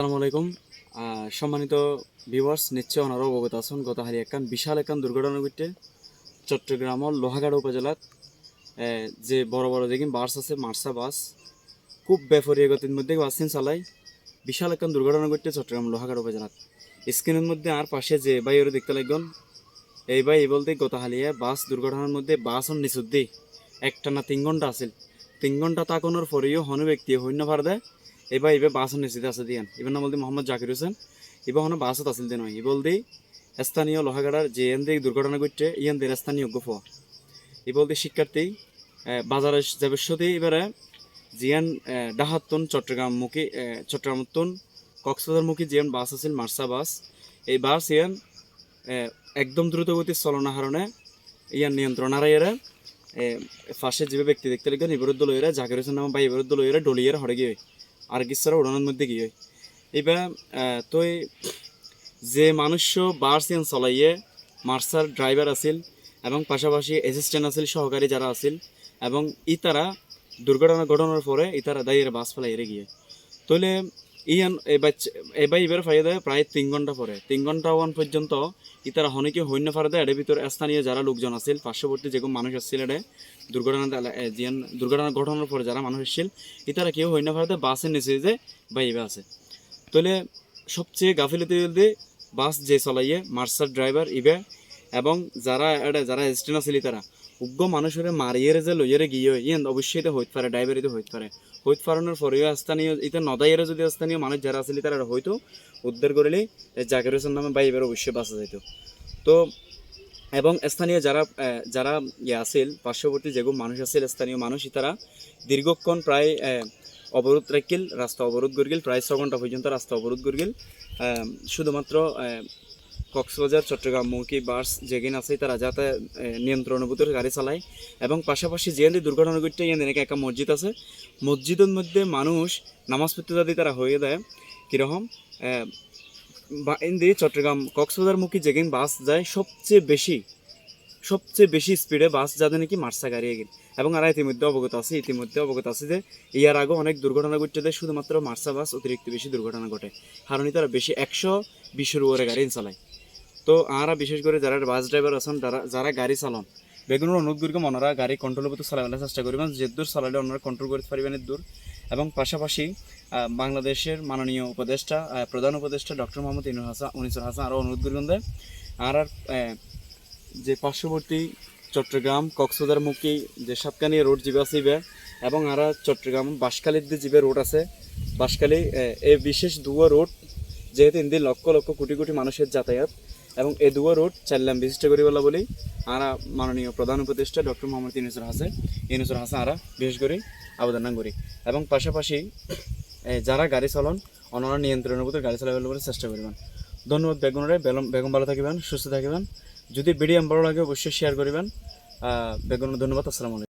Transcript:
আসসালামু আলাইকুম। সম্মানিত ভিউয়ার্স নিশ্চয় ওনারা অবগত আছেন গত হারি একখান বিশাল একখান দুর্ঘটনা ঘটে চট্টগ্রামের লোহাগাড়া উপজেলাত আহ, যে বড় বড় দেখি বাস আছে মার্সা বাস খুব বেফরিয়া গতির মধ্যে বাসিন চালাই বিশাল একখান দুর্ঘটনা ঘটে চট্টগ্রাম লোহাগাড়া উপজেলাত স্ক্রিনের মধ্যে আর পাশে যে ভাই ওরা দেখতে লাগবেন এই ভাই বলতে গত হালিয়া বাস দুর্ঘটনার মধ্যে বাস অন নিচুত দি একটা না তিন ঘণ্টা আছিল। তিন ঘণ্টা তাকনোর পরেও হনু ব্যক্তি হইন্য পার দেয়। এবার এবার বাস নিশ্চিত আছে দিয়ান। এবার নাম বলতে মোহাম্মদ জাকির হোসেন। এবার হনো বাসত আছিল দেন ই বলতে স্থানীয় লোহাগাড়ার যে এন দিয়ে দুর্ঘটনা ঘটছে ইয়ান দের স্থানীয় গফ। ই বলতে শিক্ষার্থী আহ, বাজারে যাবস্যতে এবারে জিয়ান ডাহাত্তন চট্টগ্রাম মুখী চট্টগ্রামতন কক্সবাজারমুখী জিয়ান বাস আছিল মার্সা বাস। এই বাস ইয়ান একদম দ্রুত গতির চলনা হারণে ইয়ান নিয়ন্ত্রণ হারাইয়ারে ফাঁসে যে ব্যক্তি দেখতে লাগবেন ইবরুদ্দ লইরা জাকির হোসেন নাম বা ইবরুদ্দ লইরা ডলিয়ারে হরে গিয়ে। আর কিছুরা উড়ানোর মধ্যে কি হয়? এবার তো যে মানুষ বাস ইয়ান চলাইয়ে মার্সার ড্রাইভার আছিল এবং পাশাপাশি অ্যাসিস্ট্যান্ট আছিল, সহকারী যারা আছিল এবং ইতারা দুর্ঘটনা ঘটনার পরে ইতারা দায়ের বাস ফেলাই এড়ে গিয়ে। তাহলে ইয়ান এবার এবার এবার ফাইয়া দেয় প্রায় তিন ঘণ্টা পরে। তিন ঘণ্টা ওয়ান পর্যন্ত ইতারা হনিকে হইন্য ফারে দেয়। এর ভিতরে স্থানীয় যারা লোকজন আছিল, পার্শ্ববর্তী যেরকম মানুষ আসছিল এডে দুর্ঘটনা জিয়ান, দুর্ঘটনা ঘটনার পরে যারা মানুষ আসছিল ইতারা কেউ হইন্য ফারে দেয়, বাসের নিচে যে বাইবে আছে। তাহলে সবচেয়ে গাফিলতি বলতে বাস যে চলাইয়ে মার্সার ড্রাইভার ইবে এবং যারা এটা যারা অ্যাসিস্ট্যান্ট আছিল তারা উগ্র মানুষের মারিয়ে যে লইয়েরে গিয়ে ইয়েন অবশ্যই এটা হইতে পারে ড্রাইভার এটা হইতে পারে হইতে পারানোর পরেও স্থানীয় এটা নদাইয়ের যদি স্থানীয় মানুষ যারা আছিল তারা হয়তো উদ্ধার করিলে জাকির হোসেন নামে বাইবের অবশ্যই বাঁচা যাইত তো, এবং স্থানীয় যারা যারা ইয়ে আছিল পার্শ্ববর্তী যেগুলো মানুষ আছিল, স্থানীয় মানুষ তারা দীর্ঘক্ষণ প্রায় অবরোধ রাখিল রাস্তা অবরোধ করিল প্রায় ছ ঘণ্টা পর্যন্ত রাস্তা অবরোধ করিল শুধুমাত্র কক্সবাজার, চট্টগ্রাম, মৌকি বাস যেগিন আছে, তারা যাতে নিয়ন্ত্রণের ভিতরে গাড়ি চালায়। এবং পাশাপাশি যে দুর্ঘটনা ঘটতে ইয়ান এনেকে একটা মসজিদ আছে। মসজিদের মধ্যে মানুষ নামাজ পড়তে যদি তারা হয়ে দেয় কীরকম? ইন্দি চট্টগ্রাম, কক্সবাজারমুখী যেগিন বাস যায়, সবচেয়ে বেশি সবচেয়ে বেশি স্পিডে বাস যাতে নাকি মার্সা গাড়ি এগিন এবং আর ইতিমধ্যে অবগত আছে, ইতিমধ্যে অবগত আছে যে, ইয়ার আগে অনেক দুর্ঘটনা ঘটতে দেয় শুধুমাত্র মার্সা বাস অতিরিক্ত বেশি দুর্ঘটনা ঘটে। কারণ তারা বেশি একশো বিশের উপরে গাড়ি চালায়। তো আরা বিশেষ করে যারা বাস ড্রাইভার আছেন, যারা যারা গাড়ি চালান, বেগুনের অনুরোধ করি মনারা গাড়ি কন্ট্রোলের মতো চালাবার চেষ্টা করবেন। যে দূর চালালে ওনারা কন্ট্রোল করতে পারবেন দূর। এবং পাশাপাশি বাংলাদেশের মাননীয় উপদেষ্টা প্রধান উপদেষ্টা ডক্টর মোহাম্মদ ইনুর হাসান উনিসুর হাসান আরও অনুরোধ করবেন আর আর যে পার্শ্ববর্তী চট্টগ্রাম, কক্সবাজারমুখী যে সাতকানি রোড জিবে ইবে এবং আর চট্টগ্রাম, বাঁশখালীর যে জিবে রোড আছে, বাঁশখালী এই বিশেষ দুয়া রোড যেহেতু ইন্দি লক্ষ লক্ষ কোটি কোটি মানুষের যাতায়াত, এবং এই দুয়া রোড চাইলাম বিশিষ্ট করি বলা বলি, আরা মাননীয় প্রধান উপদেষ্টা ডক্টর মোহাম্মদ ইনুসুর হাসান ইনুসুর হাসান আরা বিশেষ করে আবেদন করি। এবং পাশাপাশি যারা গাড়ি চালন অনারা নিয়ন্ত্রণের ভিতরে গাড়ি চালাবার বলে চেষ্টা করবেন। ধন্যবাদ বেগুনরে বেগম ভালো থাকিবেন, সুস্থ থাকিবেন। যদি ভিডিও ভালো লাগে অবশ্যই শেয়ার করবেন। বেগুন ধন্যবাদ আসসালামু আলাইকুম।